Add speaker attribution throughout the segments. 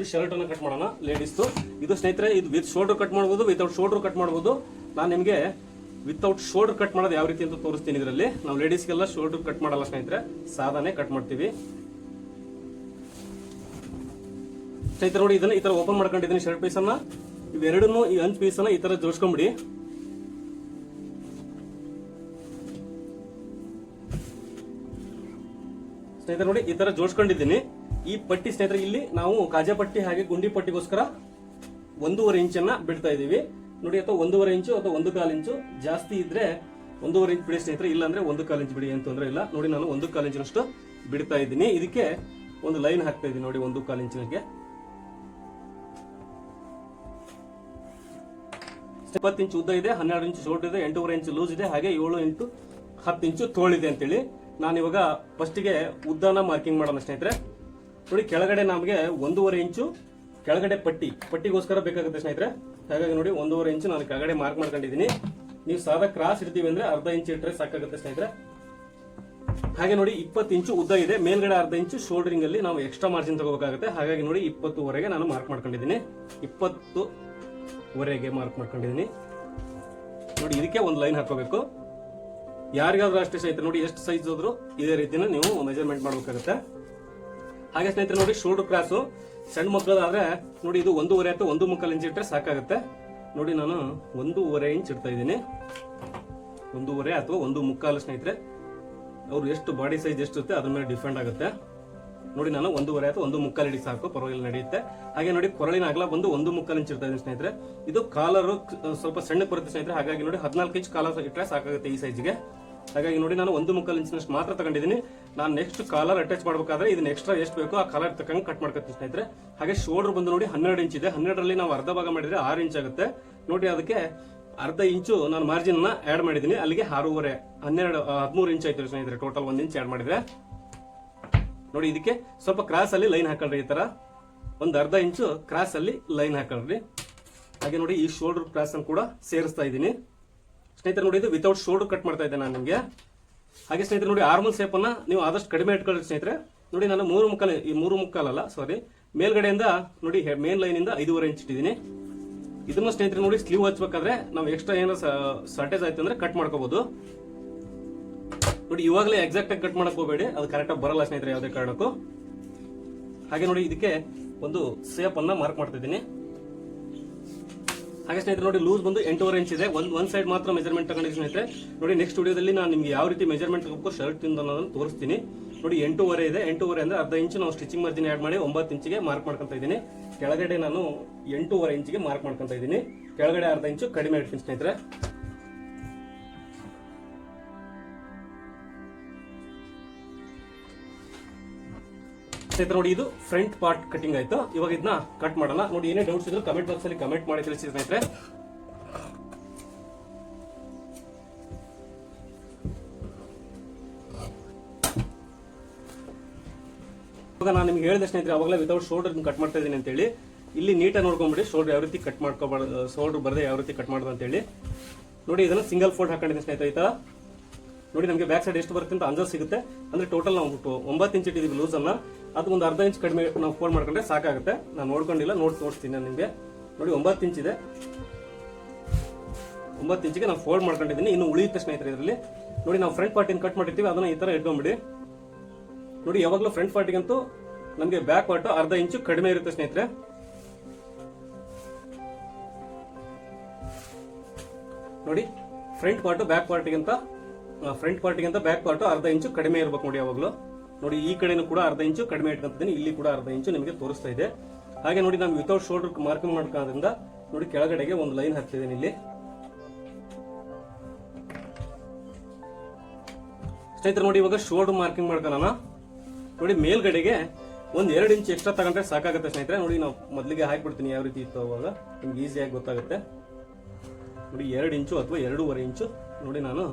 Speaker 1: ನೋಡಿ ಶರ್ಟ್ ಅನ್ನ ಕಟ್ ಮಾಡೋಣ ಲೇಡೀಸ್ದು ಇದು ಸ್ನೇಹಿತರೆ, ಇದು ವಿತ್ ಶೋಲ್ಡರ್ ಕಟ್ ಮಾಡ್ಬೋದು ವಿತೌಟ್ ಶೋಲ್ಡರ್ ಕಟ್ ಮಾಡ್ಬೋದು. ನಾನು ನಿಮಗೆ ವಿತೌಟ್ ಶೋಲ್ಡರ್ ಕಟ್ ಮಾಡೋದು ಯಾವ ರೀತಿ ಅಂತ ತೋರಿಸ್ತೀನಿ ಇದರಲ್ಲಿ. ನಾವು ಲೇಡೀಸ್ಗೆಲ್ಲ ಶೋಲ್ಡರ್ ಕಟ್ ಮಾಡಲ್ಲ ಸ್ನೇಹಿತರೆ ಸಾದಾನೆ ಕಟ್ ಮಾಡ್ತೀವಿ. ಸ್ನೇಹಿತರೆ ನೋಡಿ, ಇದನ್ನ ಈ ತರ ಓಪನ್ ಮಾಡ್ಕೊಂಡಿದ್ದೀನಿ ಶರ್ಟ್ ಪೀಸ್ ಅನ್ನ, ಇವೆರಡನ್ನು ಈ ಅಂಚ್ ಪೀಸ್ ಅನ್ನ ಈ ತರ ಜೋಡಿಸ್ಕೊಂಬಿಡಿ. ಸ್ನೇಹಿತರೆ ನೋಡಿ, ಈ ತರ ಜೋಡಿಸ್ಕೊಂಡಿದ್ದೀನಿ. ಈ ಪಟ್ಟಿ ಸ್ನೇಹಿತರೆ, ಇಲ್ಲಿ ನಾವು ಕಾಜಾ ಪಟ್ಟಿ ಹಾಗೆ ಗುಂಡಿ ಪಟ್ಟಿಗೋಸ್ಕರ ಒಂದೂವರೆ ಇಂಚನ್ನ ಬಿಡ್ತಾ ಇದೀವಿ ನೋಡಿ, ಅಥವಾ ಒಂದೂವರೆ ಇಂಚು ಅಥವಾ ಒಂದು ಕಾಲು ಇಂಚು ಜಾಸ್ತಿ ಇದ್ರೆ ಒಂದೂವರೆ ಇಂಚ್ ಬಿಡಿ ಸ್ನೇಹಿತರೆ ಇಲ್ಲ ಅಂದ್ರೆ ಒಂದು ಕಾಲು ಇಂಚ್ ಬಿಡಿ ಏನ್ ತೊಂದರೆ ಇಲ್ಲ. ನೋಡಿ, ನಾನು ಒಂದು ಕಾಲು ಇಂಚಿನಷ್ಟು ಬಿಡ್ತಾ ಇದ್ದೀನಿ. ಇದಕ್ಕೆ ಒಂದು ಲೈನ್ ಹಾಕ್ತಾ ಇದ್ದೀನಿ ನೋಡಿ, ಒಂದು ಕಾಲು ಇಂಚಿನಗೆ ಇಪ್ಪತ್ತು ಇಂಚು ಉದ್ದ ಇದೆ, ಹನ್ನೆರಡು ಇಂಚು ಶೋರ್ಟ್ ಇದೆ, ಎಂಟೂವರೆ ಇಂಚು ಲೂಸ್ ಇದೆ, ಹಾಗೆ ಏಳು ಇಂಟು ಹತ್ತು ಇಂಚು ತೋಳಿದೆ ಅಂತೇಳಿ ನಾನು ಇವಾಗ ಫಸ್ಟಿಗೆ ಉದ್ದನ ಮಾರ್ಕಿಂಗ್ ಮಾಡೋಣ ಸ್ನೇಹಿತರೆ. ನೋಡಿ, ಕೆಳಗಡೆ ನಮಗೆ ಒಂದೂವರೆ ಇಂಚು, ಕೆಳಗಡೆ ಪಟ್ಟಿ, ಪಟ್ಟಿಗೋಸ್ಕರ ಬೇಕಾಗುತ್ತೆ ಸ್ನೇಹಿತರೆ. ಹಾಗಾಗಿ ನೋಡಿ, ಒಂದೂವರೆ ಇಂಚು ನಾನು ಕೆಳಗಡೆ ಮಾರ್ಕ್ ಮಾಡ್ಕೊಂಡಿದ್ದೀನಿ. ನೀವು ಸಾದಾ ಕ್ರಾಸ್ ಇಡ್ತೀವಿ ಅಂದ್ರೆ ಅರ್ಧ ಇಂಚು ಇಟ್ಟರೆ ಸಾಕಾಗುತ್ತೆ ಸ್ನೇಹಿತರೆ. ಹಾಗೆ ನೋಡಿ, ಇಪ್ಪತ್ತು ಇಂಚು ಉದ್ದ ಇದೆ. ಮೇಲ್ಗಡೆ ಅರ್ಧ ಇಂಚು ಶೋಲ್ಡರಿಂಗ್ ಅಲ್ಲಿ ನಾವು ಎಕ್ಸ್ಟ್ರಾ ಮಾರ್ಜಿನ್ ತಗೋಬೇಕಾಗುತ್ತೆ. ಹಾಗಾಗಿ ನೋಡಿ, ಇಪ್ಪತ್ತುವರೆಗೆ ನಾನು ಮಾರ್ಕ್ ಮಾಡ್ಕೊಂಡಿದ್ದೀನಿ. ಇಪ್ಪತ್ತು ವರೆಗೆ ಮಾರ್ಕ್ ಮಾಡ್ಕೊಂಡಿದ್ದೀನಿ. ನೋಡಿ, ಇದಕ್ಕೆ ಒಂದು ಲೈನ್ ಹಾಕೋಬೇಕು ಯಾರಿಗಾದ್ರೂ ಅಷ್ಟೇ ಸ್ನೇಹಿತರೆ, ನೋಡಿ, ಎಷ್ಟು ಸೈಜ್ ಹೋದ್ರು ಇದೇ ರೀತಿನ ನೀವು ಮೆಜರ್ಮೆಂಟ್ ಮಾಡಬೇಕಾಗುತ್ತೆ. ಹಾಗೆ ಸ್ನೇಹಿತರೆ ನೋಡಿ ಶೋಲ್ಡರ್ ಕ್ರಾಸು ಸಣ್ಣ ಮಕ್ಕಳಾದ್ರೆ ನೋಡಿ, ಇದು ಒಂದೂವರೆ ಅಥವಾ ಒಂದು ಮುಕ್ಕಾಲು ಇಂಚ್ ಇಟ್ಟರೆ ಸಾಕಾಗುತ್ತೆ. ನೋಡಿ, ನಾನು ಒಂದೂವರೆ ಇಂಚ್ ಇಡ್ತಾ ಇದ್ದೀನಿ. ಒಂದೂವರೆ ಅಥವಾ ಒಂದು ಮುಕ್ಕಾಲು ಸ್ನೇಹಿತರೆ. ಅವ್ರು ಎಷ್ಟು ಬಾಡಿ ಸೈಜ್ ಎಷ್ಟು ಇರುತ್ತೆ ಅದ್ರ ಮೇಲೆ ಡಿಫೆಂಡ್ ಆಗುತ್ತೆ. ನೋಡಿ, ನಾನು ಒಂದೂವರೆ ಅಥವಾ ಒಂದು ಮುಕ್ಕಾಲು ಇಡಿ ಸಾಕು, ಪರವಾಗಿಲ್ಲ, ನಡೆಯುತ್ತೆ. ಹಾಗೆ ನೋಡಿ, ಕೊರಳಿನ ಅಗಲ ಬಂದು ಒಂದು ಮುಕ್ಕಾಲು ಇಂಚ್ ಇರ್ತಾ ಇದ್ದೀನಿ ಸ್ನೇಹಿತರೆ. ಇದು ಕಾಲರು ಸ್ವಲ್ಪ ಸಣ್ಣಕ್ಕೆ ಬರುತ್ತೆ ಸ್ನೇಹಿತರೆ. ಹಾಗಾಗಿ ನೋಡಿ, ಹದಿನಾಲ್ಕು ಇಂಚ್ ಕಾಲರ್ ಇಟ್ಟರೆ ಸಾಕಾಗುತ್ತೆ ಈ ಸೈಜ್ಗೆ ಹಾಗಾಗಿ ನೋಡಿ, ನಾನು ಒಂದು ಮುಕ್ಕಾಲು ಇಂಚಿನಷ್ಟು ಮಾತ್ರ ತಗೊಂಡಿದ್ದೀನಿ. ನಾನು ನೆಕ್ಸ್ಟ್ ಕಾಲರ್ ಅಟ್ಯಾಚ್ ಮಾಡಬೇಕಾದ್ರೆ ಇದನ್ನ ಎಕ್ಸ್ಟ್ರಾ ಎಷ್ಟು ಬೇಕೋ ಆ ಕಾಲರ್ ತಕ್ಕಂಗೆ ಕಟ್ ಮಾಡ್ಕೊತೀನಿ ಸ್ನೇಹಿತರೆ. ಹಾಗೆ ಶೋಲ್ಡರ್ ಬಂದು ನೋಡಿ ಹನ್ನೆರಡು ಇಂಚ್ ಇದೆ. ಹನ್ನೆರಡರಲ್ಲಿ ನಾವು ಅರ್ಧ ಭಾಗ ಮಾಡಿದ್ರೆ ಆರು ಇಂಚ್ ಆಗುತ್ತೆ. ನೋಡಿ, ಅದಕ್ಕೆ ಅರ್ಧ ಇಂಚು ನಾನು ಮಾರ್ಜಿನ್ ಆ್ಯಡ್ ಮಾಡಿದ್ದೀನಿ. ಅಲ್ಲಿಗೆ ಆರೂವರೆ, ಹನ್ನೆರಡು ಹದಿಮೂರು ಇಂಚ್ ಆಯ್ತು ಸ್ನೇಹಿತರೆ ಟೋಟಲ್ ಒಂದು ಇಂಚ್ ಆ್ಯಡ್ ಮಾಡಿದ್ರೆ. ನೋಡಿ, ಇದಕ್ಕೆ ಸ್ವಲ್ಪ ಕ್ರಾಸ್ ಅಲ್ಲಿ ಲೈನ್ ಹಾಕೊಳ್ರಿ ಈ ತರ. ಒಂದು ಅರ್ಧ ಇಂಚು ಕ್ರಾಸ್ ಅಲ್ಲಿ ಲೈನ್ ಹಾಕೊಳ್ರಿ. ಹಾಗೆ ನೋಡಿ, ಈ ಶೋಲ್ಡರ್ ಕ್ರಾಸ್ ಅನ್ನು ಕೂಡ ಸೇರಿಸ್ತಾ ಇದ್ದೀನಿ. ಸ್ನೇಹಿತರೆ ನೋಡಿ, ಇದು ವಿತೌಟ್ ಶೋಲ್ಡರ್ ಕಟ್ ಮಾಡ್ತಾ ಇದ್ದೆ ನಾನು ನಿಮಗೆ. ಹಾಗೆ ಸ್ನೇಹಿತರೆ ನೋಡಿ ಆರ್ಮಲ್ ಸೇಪನ್ನು ನೀವು ಆದಷ್ಟು ಕಡಿಮೆ ಇಟ್ಕೊಳ್ಳಿ ಸ್ನೇಹಿತರೆ. ನೋಡಿ, ನಾನು ಮೂರು ಮುಕ್ಕಾಲು, ಈ ಮೂರು ಮುಕ್ಕಾಲಲ್ಲ ಸಾರಿ ಮೇಲ್ಗಡೆಯಿಂದ ನೋಡಿ ಮೇನ್ ಲೈನ್ ಇಂದ ಐದೂವರೆ ಇಂಚ್ ಇಟ್ಟಿದ್ದೀನಿ. ಇದನ್ನ ಸ್ನೇಹಿತರೆ ನೋಡಿ ಸ್ಲೀವ್ ಹಚ್ಬೇಕಾದ್ರೆ ನಾವು ಎಕ್ಸ್ಟ್ರಾ ಏನೋ ಸರ್ಟೇಜ್ ಆಯ್ತು ಅಂದ್ರೆ ಕಟ್ ಮಾಡ್ಕೋಬಹುದು ನೋಡಿ, ಇವಾಗಲೇ ಎಕ್ಸಾಕ್ಟ್ ಆಗಿ ಕಟ್ ಮಾಡಕ್ ಹೋಗಬೇಡಿ. ಅದು ಕರೆಕ್ಟಾಗಿ ಬರಲ್ಲ ಸ್ನೇಹಿತರೆ ಯಾವುದೇ ಕಾರಣಕ್ಕೂ. ಹಾಗೆ ನೋಡಿ, ಇದಕ್ಕೆ ಒಂದು ಸೇಪ್ ಅನ್ನ ಮಾರ್ಕ್ ಮಾಡ್ತಿದ್ದೀನಿ ಹಾಗೆ ಸ್ನೇಹಿತರೆ ನೋಡಿ ಲೂಸ್ ಬಂದು ಎಂಟೂವರೆ ಇಂಚ್ ಇದೆ. ಒಂದ್ ಒಂದ್ ಸೈಡ್ ಮಾತ್ರ ಮೆಜರ್ಮೆಂಟ್ ತಗೊಂಡಿದ್ದೀನಿ ಸ್ನೇಹಿತರೆ. ನೋಡಿ ನೆಕ್ಸ್ಟ್ ವಿಡಿಯೋದಲ್ಲಿ ನಾನು ನಿಮ್ಗೆ ಯಾವ ರೀತಿ ಮೆಜರ್ಮೆಂಟ್ ತಗೋಬೇಕು ಶರ್ಟ್ ಅನ್ನೋದನ್ನ ತೋರಿಸ್ತೀನಿ. ನೋಡಿ ಎಂಟೂವರೆ ಇದೆ. ಎಂಟೂವರೆ ಅಂದ್ರೆ ಅರ್ಧ ಇಂಚು ನಾವು ಸ್ಟಿಚಿಂಗ್ ಮಾರ್ಜಿನ್ ಆಡ್ ಮಾಡಿ ಒಂಬತ್ತು ಇಂಚಿಗೆ ಮಾರ್ಕ್ ಮಾಡ್ಕೊಂತ ಇದ್ದೀನಿ. ಕೆಳಗಡೆ ನಾನು ಎಂಟೂವರೆ ಇಂಚಿಗೆ ಮಾರ್ಕ್ ಮಾಡ್ಕೊತಾ ಇದ್ದೀನಿ. ಕೆಳಗಡೆ ಅರ್ಧ ಇಂಚು ಕಡಿಮೆ ಇಡ್ತೀನಿ ಸ್ನೇಹಿತರೆ. ಸ್ನೇಹಿತರೆ ನೋಡಿ, ಇದು ಫ್ರಂಟ್ ಪಾರ್ಟ್ ಕಟಿಂಗ್ ಆಯ್ತು. ಇವಾಗ ಇದನ್ನ ಕಟ್ ಮಾಡೋಣ ನೋಡಿ, ಏನೇ ಡೌಟ್ಸ್ ಇದ್ರು ಕಮೆಂಟ್ ಬಾಕ್ಸ್ ಅಲ್ಲಿ ಕಮೆಂಟ್ ಮಾಡಿ ತಿಳಿಸಿ ಸ್ನೇಹಿತರೆ. ಇವಾಗ ನಾನು ನಿಮ್ಗೆ ಹೇಳಿದೆ ಸ್ನೇಹಿತರೆ, ಅವಾಗಲೇ ವಿತೌಟ್ ಶೋಲ್ಡರ್ ಕಟ್ ಮಾಡ್ತಾ ಇದ್ದೀನಿ ಅಂತೇಳಿ. ಇಲ್ಲಿ ನೀಟಾಗಿ ನೋಡ್ಕೊಂಬಿಡಿ ಶೋಲ್ಡರ್ ಯಾವ ರೀತಿ ಕಟ್ ಮಾಡ್ಕೋಬಾರ್ದು ಶೋಲ್ಡರ್ ಬರದೆ ಯಾವ ರೀತಿ ಕಟ್ ಮಾಡೋದು ಅಂತೇಳಿ. ನೋಡಿ, ಇದನ್ನ ಸಿಂಗಲ್ ಫೋಲ್ಡ್ ಹಾಕೊಂಡಿದ್ದೀನಿ ಸ್ನೇಹಿತರೆ, ಈ ನೋಡಿ, ನಮಗೆ ಬ್ಯಾಕ್ ಸೈಡ್ ಎಷ್ಟು ಬರುತ್ತೆ ಅಂತ ಅಂಜರ್ ಸಿಗುತ್ತೆ. ಅಂದ್ರೆ ಟೋಟಲ್ ನಾವು ಒಂಬತ್ತು ಇಂಚ್ ಇಟ್ಟಿದ್ದೀವಿ ಲೂಸ್ ಅನ್ನ. ಅದು ಒಂದು ಅರ್ಧ ಇಂಚ್ ಕಡಿಮೆ ನಾವು ಫೋಲ್ಡ್ ಮಾಡ್ಕೊಂಡ್ರೆ ಸಾಕಾಗುತ್ತೆ. ನಾನು ನೋಡ್ಕೊಂಡಿಲ್ಲ, ನೋಡಿ ತೋರಿಸ್ತೀನಿ ನಾನು ನಿಮಗೆ. ನೋಡಿ ಒಂಬತ್ತು ಇಂಚ್ ಇದೆ. ಒಂಬತ್ತು ಇಂಚಿಗೆ ನಾವು ಫೋಲ್ಡ್ ಮಾಡ್ಕೊಂಡಿದ್ದೀನಿ. ಇನ್ನು ಉಳಿಯುತ್ತೆ ಸ್ನೇಹಿತರೆ ಇದರಲ್ಲಿ. ನೋಡಿ ನಾವು ಫ್ರಂಟ್ ಪಾರ್ಟಿನ ಕಟ್ ಮಾಡಿರ್ತೀವಿ, ಅದನ್ನ ಈ ತರ ಇಟ್ಕೊಂಬಿಡಿ. ನೋಡಿ ಯಾವಾಗಲೂ ಫ್ರಂಟ್ ಪಾರ್ಟಿಗಂತೂ ನಮಗೆ ಬ್ಯಾಕ್ ಪಾರ್ಟ್ ಅರ್ಧ ಇಂಚು ಕಡಿಮೆ ಇರುತ್ತೆ ಸ್ನೇಹಿತರೆ. ನೋಡಿ, ಫ್ರಂಟ್ ಪಾರ್ಟ್ ಬ್ಯಾಕ್ ಪಾರ್ಟಿಗಿಂತ ಫ್ರಂಟ್ ಪಾರ್ಟಿಗಿಂತ ಬ್ಯಾಕ್ ಪಾರ್ಟ್ ಅರ್ಧ ಇಂಚು ಕಡಿಮೆ ಇರಬೇಕು ನೋಡಿ ಯಾವಾಗಲೂ. ನೋಡಿ, ಈ ಕಡೆನೂ ಕೂಡ ಅರ್ಧ ಇಂಚು ಕಡಿಮೆ ಇಟ್ಕೊಂತಿದ್ದೀನಿ. ಇಲ್ಲಿ ಕೂಡ ಅರ್ಧ ಇಂಚು ನಿಮಗೆ ತೋರಿಸ್ತಾ ಇದೆ. ಹಾಗೆ ನೋಡಿ ನಾನು ವಿತೌಟ್ ಶೋಲ್ಡರ್ ಮಾರ್ಕಿಂಗ್ ಮಾಡ್ಕೊಳ್ಳೋದ್ರಿಂದ ನೋಡಿ, ಕೆಳಗಡೆಗೆ ಒಂದು ಲೈನ್ ಹಾಕ್ತಿದ್ದೀನಿ ಇಲ್ಲಿ. ಸ್ನೇಹಿತರೆ, ನೋಡಿ, ಇವಾಗ ಶೋಲ್ಡರ್ ಮಾರ್ಕಿಂಗ್ ಮಾಡ್ಕೊಳ್ಳೋಣ. ನೋಡಿ, ಮೇಲ್ಗಡೆಗೆ ಒಂದು ಎರಡು ಇಂಚ್ ಎಕ್ಸ್ಟ್ರಾ ತಗೊಂಡ್ರೆ ಸಾಕಾಗುತ್ತೆ ಸ್ನೇಹಿತರೆ. ನೋಡಿ, ನಾವು ಮೊದಲಿಗೆ ಹಾಕಿಬಿಡ್ತೀನಿ, ಯಾವ ರೀತಿ ಇತ್ತು ಅವಾಗ. ನಿಮ್ಗೆ ಈಸಿಯಾಗಿ ಗೊತ್ತಾಗುತ್ತೆ. ನೋಡಿ, ಎರಡು ಇಂಚು ಅಥವಾ ಎರಡೂವರೆ ಇಂಚು. ನೋಡಿ, ನಾನು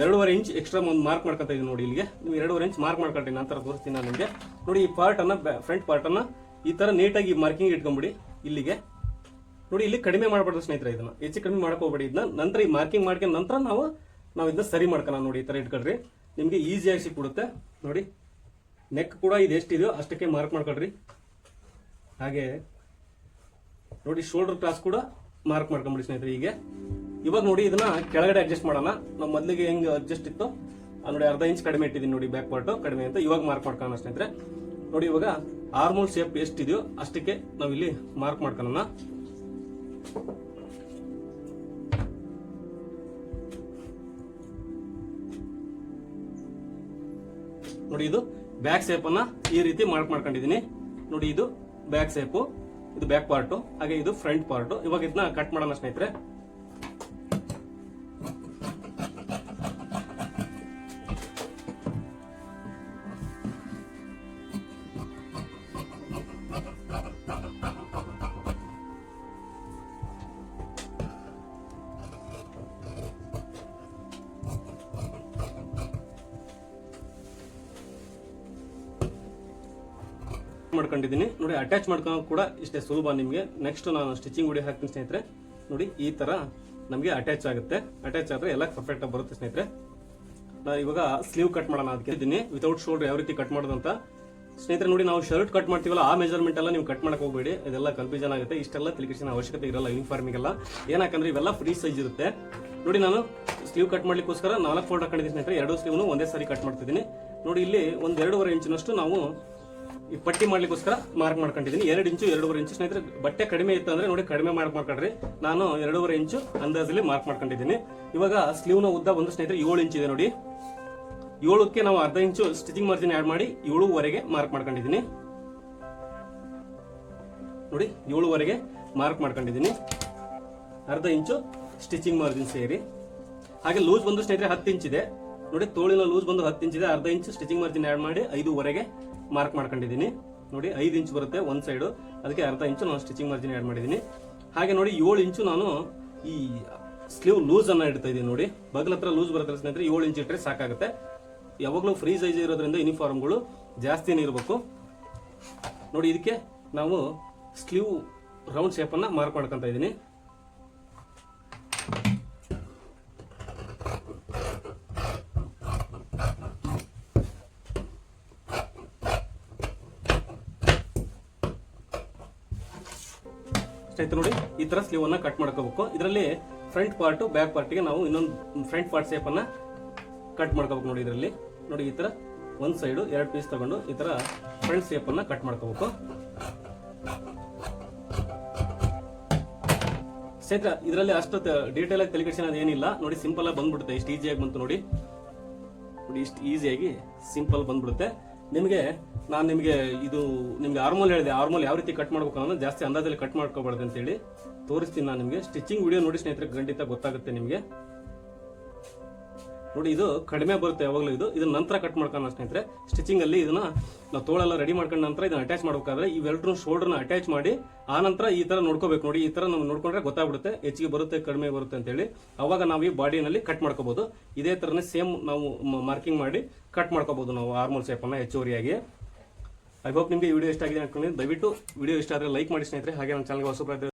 Speaker 1: ಎರಡೂವರೆ ಇಂಚ್ ಎಕ್ಸ್ಟ್ರಾ ಒಂದು ಮಾರ್ಕ್ ಮಾಡ್ಕೊತಾ ನೋಡಿ ಇಲ್ಲಿಗೆ. ನೀವು ಎರಡೂವರೆ ಇಂಚ್ ಮಾರ್ಕ್ ಮಾಡ್ಕೊಳ್ತೀನಿ ನಂತರ ತೋರಿಸ್ತೀನಿ ನಾನು ನಿಮಗೆ. ನೋಡಿ ಈ ಪಾರ್ಟನ್ನು ಫ್ರಂಟ್ ಪಾರ್ಟನ್ನು ಈ ತರ ನೀಟಾಗಿ ಮಾರ್ಕಿಂಗ್ ಇಟ್ಕೊಂಬಿಡಿ ಇಲ್ಲಿಗೆ. ನೋಡಿ ಇಲ್ಲಿ ಕಡಿಮೆ ಮಾಡಬಾರ್ದು ಸ್ನೇಹಿತರೆ ಇದನ್ನ. ಹೆಚ್ಚು ಕಡಿಮೆ ಮಾಡ್ಕೋಬೇಡಿ ಇದನ್ನ. ನಂತರ ಈ ಮಾರ್ಕಿಂಗ್ ಮಾಡ್ಕೊಂಡ ನಂತರ ನಾವು ನಾವು ಇದನ್ನ ಸರಿ ಮಾಡ್ಕೋಣ ನೋಡಿ ಈ ತರ ಇಟ್ಕೊಳ್ರಿ. ನಿಮಗೆ ಈಸಿಯಾಗಿ ಸಿಕ್ಬಿಡುತ್ತೆ. ನೋಡಿ ನೆಕ್ ಕೂಡ ಇದು ಎಷ್ಟಿದೆಯೋ ಅಷ್ಟಕ್ಕೆ ಮಾರ್ಕ್ ಮಾಡ್ಕೊಳ್ರಿ. ಹಾಗೆ, ನೋಡಿ ಶೋಲ್ಡರ್ ಕ್ಲಾಸ್ ಕೂಡ ಮಾರ್ಕ್ ಮಾಡ್ಕೊಂಬಿಡಿ ಸ್ನೇಹಿತರೆ ಹೀಗೆ. ಇವಾಗ ನೋಡಿ ಇದನ್ನ ಕೆಳಗಡೆ ಅಡ್ಜಸ್ಟ್ ಮಾಡೋಣ. ನಾವು ಮೊದಲಿಗೆ ಹೆಂಗ್ ಅಡ್ಜಸ್ಟ್ ಇತ್ತು? ನೋಡಿ ಅರ್ಧ ಇಂಚ್ ಕಡಿಮೆ ಇಟ್ಟಿದ್ದೀನಿ ನೋಡಿ ಬ್ಯಾಕ್ ಪಾರ್ಟ್ ಕಡಿಮೆ ಅಂತ ಇವಾಗ ಮಾರ್ಕ್ ಮಾಡ್ಕೊಳ್ಳೋಣ ಸ್ನೇಹಿತರೆ. ನೋಡಿ ಇವಾಗ ಆರ್ಮೋಲ್ ಶೇಪ್ ಎಷ್ಟಿದೆಯೋ ಅಷ್ಟಕ್ಕೆ ನಾವು ಇಲ್ಲಿ ಮಾರ್ಕ್ ಮಾಡ್ಕೊಳ್ಳೋಣ. ನೋಡಿ ಇದು ಬ್ಯಾಕ್ ಶೇಪ್ ಅನ್ನ ಈ ರೀತಿ ಮಾರ್ಕ್ ಮಾಡ್ಕೊಂಡಿದ್ದೀನಿ. ನೋಡಿ ಇದು ಬ್ಯಾಕ್ ಶೇಪು ಇದು ಬ್ಯಾಕ್ ಪಾರ್ಟ್ ಹಾಗೆ ಇದು ಫ್ರಂಟ್ ಪಾರ್ಟ್ ಇವಾಗ ಇದನ್ನ ಕಟ್ ಮಾಡೋಣ ಸ್ನೇಹಿತರೆ. ಮಾಡ್ಕೊಂಡಿದ್ದೀನಿ. ನೋಡಿ ಅಟ್ಯಾಚ್ ಮಾಡ್ಕೊಂಡು ಕೂಡ ಇಷ್ಟೇ ಸುಲಭ ನಿಮಗೆ. ನೆಕ್ಸ್ಟ್ ನಾನು ಸ್ಟಿಚಿಂಗ್ ಉಡಿ ಹಾಕ್ತೀನಿ ಸ್ನೇಹಿತರೆ. ನೋಡಿ, ಈ ತರ ನಮಗೆ ಅಟ್ಯಾಚ್ ಆಗುತ್ತೆ. ಅಟ್ಯಾಚ್ ಆದ್ರೆ ಎಲ್ಲ ಪರ್ಫೆಕ್ಟ್ ಆಗಿ ಬರುತ್ತೆ ಸ್ನೇಹಿತರೆ. ನಾನು ಇವಾಗ ಸ್ಲೀವ್ ಕಟ್ ಮಾಡೋಣ ಅದಕ್ಕೆ ಇದ್ದೀನಿ ವಿತೌಟ್ ಶೋಲ್ಡರ್ ಯಾವ ರೀತಿ ಕಟ್ ಮಾಡೋದು ಅಂತ. ಸ್ನೇಹಿತರೆ, ನೋಡಿ, ನಾವು ಶರ್ಟ್ ಕಟ್ ಮಾಡ್ತೀವಲ್ಲ, ಆ ಮೆಜರ್ಮೆಂಟ್ ಎಲ್ಲ ನೀವು ಕಟ್ ಮಾಡಕ್ ಹೋಗಬೇಡಿ. ಇದೆಲ್ಲ ಕನ್ಫ್ಯೂಷನ್ ಆಗುತ್ತೆ. ಇಷ್ಟೆಲ್ಲ ತಿಳಿಸಿನ ಅವಶ್ಯಕತೆ ಇರಲ್ಲ ಯೂನಿಫಾರ್ಮಿಗೆಲ್ಲ ಏನಾಕಂದ್ರೆ ಇವೆಲ್ಲ ಫ್ರೀ ಸೈಜ್ ಇರುತ್ತೆ. ನೋಡಿ, ನಾನು ಸ್ಲೀವ್ ಕಟ್ ಮಾಡ್ಲಿಕ್ಕೋಸ್ಕರ ನಾಲ್ಕು ಫೋಲ್ಡ್ ಹಾಕೊಂಡಿದ್ದೀನಿ ಸ್ನೇಹಿತರೆ. ಎರಡು ಸ್ಲೀವ್ನು ಒಂದೇ ಸಾರಿ ಕಟ್ ಮಾಡ್ತಿದ್ದೀನಿ. ನೋಡಿ, ಇಲ್ಲಿ ಒಂದ್ ಎರಡೂವರೆ ಇಂಚಿನಷ್ಟು ನಾವು ಈ ಪಟ್ಟಿ ಮಾಡ್ಲಿಕ್ಕೋಸ್ಕರ ಮಾರ್ಕ್ ಮಾಡ್ಕೊಂಡಿದ್ದೀನಿ ಎರಡು ಇಂಚು, ಎರಡೂವರೆ ಇಂಚು ಸ್ನೇಹಿತರೆ, ಬಟ್ಟೆ ಕಡಿಮೆ ಇತ್ತು ಅಂದ್ರೆ ನೋಡಿ ಕಡಿಮೆ ಮಾರ್ಕ್ ಮಾಡ್ಕೊಂಡ್ರಿ. ನಾನು ಎರಡೂವರೆ ಇಂಚು ಅಂದಾಜಲ್ಲಿ ಮಾರ್ಕ್ ಮಾಡ್ಕೊಂಡಿದ್ದೀನಿ ಇವಾಗ ಸ್ಲೀವ್ನ ಉದ್ದ ಬಂದು ಸ್ನೇಹಿತರೆ ಏಳು ಇಂಚ್ ಇದೆ ನೋಡಿ. ಏಳಕ್ಕೆ ನಾವು ಅರ್ಧ ಇಂಚು ಸ್ಟಿಚಿಂಗ್ ಮಾರ್ಜಿನ್ ಆಡ್ ಮಾಡಿ ಏಳುವರೆಗೆ ಮಾರ್ಕ್ ಮಾಡ್ಕೊಂಡಿದ್ದೀನಿ ನೋಡಿ, ಏಳುವರೆಗೆ ಮಾರ್ಕ್ ಮಾಡ್ಕೊಂಡಿದ್ದೀನಿ ಅರ್ಧ ಇಂಚು ಸ್ಟಿಚಿಂಗ್ ಮಾರ್ಜಿನ್ ಸೇರಿ. ಹಾಗೆ ಲೂಸ್ ಬಂದು ಸ್ನೇಹಿತರೆ ಹತ್ತು ಇಂಚ್ ಇದೆ. ನೋಡಿ ತೋಳಿನ ಲೂಸ್ ಬಂದು ಹತ್ತು ಇಂಚ್ ಇದೆ, ಅರ್ಧ ಇಂಚ್ ಸ್ಟಿಚಿಂಗ್ ಮಾರ್ಜಿನ್ ಆಡ್ ಮಾಡಿ ಐದುವರೆಗೆ ಮಾರ್ಕ್ ಮಾಡ್ಕೊಂಡಿದ್ದೀನಿ. ನೋಡಿ ಐದು ಇಂಚ್ ಬರುತ್ತೆ ಒಂದು ಸೈಡ್ ಅದಕ್ಕೆ ಅರ್ಧ ಇಂಚು ನಾನು ಸ್ಟಿಚಿಂಗ್ ಮಾರ್ಜಿನ್ ಆಡ್ ಮಾಡಿದ್ದೀನಿ. ಹಾಗೆ ನೋಡಿ ಏಳು ಇಂಚು ನಾನು ಈ ಸ್ಲೀವ್ ಲೂಸ್ ಅನ್ನ ಇಡ್ತಾ ಇದ್ದೀನಿ ನೋಡಿ. ಬಗಲ ಹತ್ರ ಲೂಸ್ ಬರುತ್ತೆ ಸ್ನೇಹಿತರೆ, ಏಳು ಇಂಚ್ ಇಟ್ಟರೆ ಸಾಕಾಗುತ್ತೆ. ಯಾವಾಗಲೂ ಫ್ರೀ ಸೈಜ್ ಇರೋದ್ರಿಂದ ಯೂನಿಫಾರ್ಮ್ಗಳು ಜಾಸ್ತಿನೇ ಇರಬೇಕು. ನೋಡಿ ಇದಕ್ಕೆ ನಾವು ಸ್ಲೀವ್ ರೌಂಡ್ ಶೇಪನ್ನು ಮಾರ್ಕ್ ಮಾಡ್ಕೊತಾ ಇದ್ದೀನಿ. ಸ್ನೇಹಿತರೆ ನೋಡಿ, ಈ ತರ ಸ್ಲೀವ್ ಅನ್ನ ಕಟ್ ಮಾಡ್ಕೋಬೇಕು. ಇದರಲ್ಲಿ ಫ್ರಂಟ್ ಪಾರ್ಟ್ ಬ್ಯಾಕ್ ಪಾರ್ಟ್ಗೆ ನಾವು ಇನ್ನೊಂದು ಫ್ರಂಟ್ ಪಾರ್ಟ್ ಶೇಪ್ ಅನ್ನ ಕಟ್ ಮಾಡ್ಕೋಬೇಕು ನೋಡಿ ಇದರಲ್ಲಿ. ನೋಡಿ, ಈ ತರ ಒಂದ್ ಸೈಡ್ ಎರಡು ಪೀಸ್ ತಗೊಂಡು ಈ ತರ ಫ್ರಂಟ್ ಶೇಪ್ ಅನ್ನ ಕಟ್ ಮಾಡ್ಕೋಬೇಕು. ಸ್ನೇಹಿತರ, ಇದರಲ್ಲಿ ಅಷ್ಟು ಡೀಟೇಲ್ ಆಗಿ ತಲೆಕೆಡಿಸಿನ ಏನಿಲ್ಲ. ನೋಡಿ ಸಿಂಪಲ್ ಆಗಿ ಬಂದ್ಬಿಡುತ್ತೆ. ಇಷ್ಟು ಈಸಿಯಾಗಿ ಬಂತು ನೋಡಿ. ನೋಡಿ, ಇಷ್ಟು ಈಸಿಯಾಗಿ ಸಿಂಪಲ್ ಬಂದ್ಬಿಡುತ್ತೆ. ನಿಮಗೆ, ನಾನು ನಿಮಗೆ ಇದು ನಿಮಗೆ ಆರ್ಮೋಲ್ ಹೇಳಿದೆ, ಆರ್ಮೋಲ್ ಯಾವ ರೀತಿ ಕಟ್ ಮಾಡ್ಬೇಕು ಅನ್ನೋದು ಜಾಸ್ತಿ ಅಂದಾಜಲ್ಲಿ ಕಟ್ ಮಾಡ್ಕೋಬಾರ್ದು ಅಂತೇಳಿ ತೋರಿಸ್ತೀನಿ ನಾನು ನಿಮಗೆ. ಸ್ಟಿಚಿಂಗ್ ವಿಡಿಯೋ ನೋಡಿ ಸ್ನೇಹಿತರೆ, ಖಂಡಿತ ಗೊತ್ತಾಗುತ್ತೆ ನಿಮಗೆ. ನೋಡಿ, ಇದು ಕಡಿಮೆ ಬರುತ್ತೆ ಯಾವಾಗಲೂ ಇದು. ಇದನ್ನ ನಂತರ ಕಟ್ ಮಾಡ್ಕೊಂಡು ಸ್ನೇಹಿತರೆ. ಸ್ಟಿಚಿಂಗ್ ಅಲ್ಲಿ ಇದನ್ನ ನಾವು ತೋಳೆಲ್ಲ ರೆಡಿ ಮಾಡ್ಕೊಂಡ ನಂತರ ಇದನ್ನ ಅಟ್ಯಾಚ್ ಮಾಡ್ಬೇಕಾದ್ರೆ ಇವೆರಡರೂ ಶೋಲ್ಡರ್ನ ಅಟ್ಯಾಚ್ ಮಾಡಿ, ಆ ನಂತರ ಈ ತರ ನೋಡ್ಕೋಬೇಕು ನೋಡಿ, ಈ ತರ ನಾವು ನೋಡ್ಕೊಂಡ್ರೆ ಗೊತ್ತಾಗ್ಬಿಡುತ್ತೆ, ಹೆಚ್ಚಿಗೆ ಬರುತ್ತೆ, ಕಡಿಮೆ ಬರುತ್ತೆ ಅಂತೇಳಿ. ಅವಾಗ ನಾವು ಈ ಬಾಡಿನಲ್ಲಿ ಕಟ್ ಮಾಡ್ಕೋಬಹುದು ಇದೇ ತರನೇ ಸೇಮ್ ನಾವು ಮಾರ್ಕಿಂಗ್ ಮಾಡಿ ಕಟ್ ಮಾಡ್ಕೋಬಹುದು ನಾವು ಆರ್ಮಲ್ ಶೇಪ್ ಅನ್ನ ಹೆಚ್ಚುವರಿಯಾಗಿ. ಐ ಹೋಪ್ ನಿಮಗೆ ವಿಡಿಯೋ ಇಷ್ಟ ಆಗಿದೆ ಅನ್ಕೊಂಡಿದ್ದೀನಿ. ದಯವಿಟ್ಟು ವಿಡಿಯೋ ಇಷ್ಟ ಆದ್ರೆ ಲೈಕ್ ಮಾಡಿ ಸ್ನೇಹಿತರೆ. ಹಾಗೆ ನಮ್ಮ ಚಾನಲ್ಗೆ ಹೊಸಬ್ರಾದ್ರೆ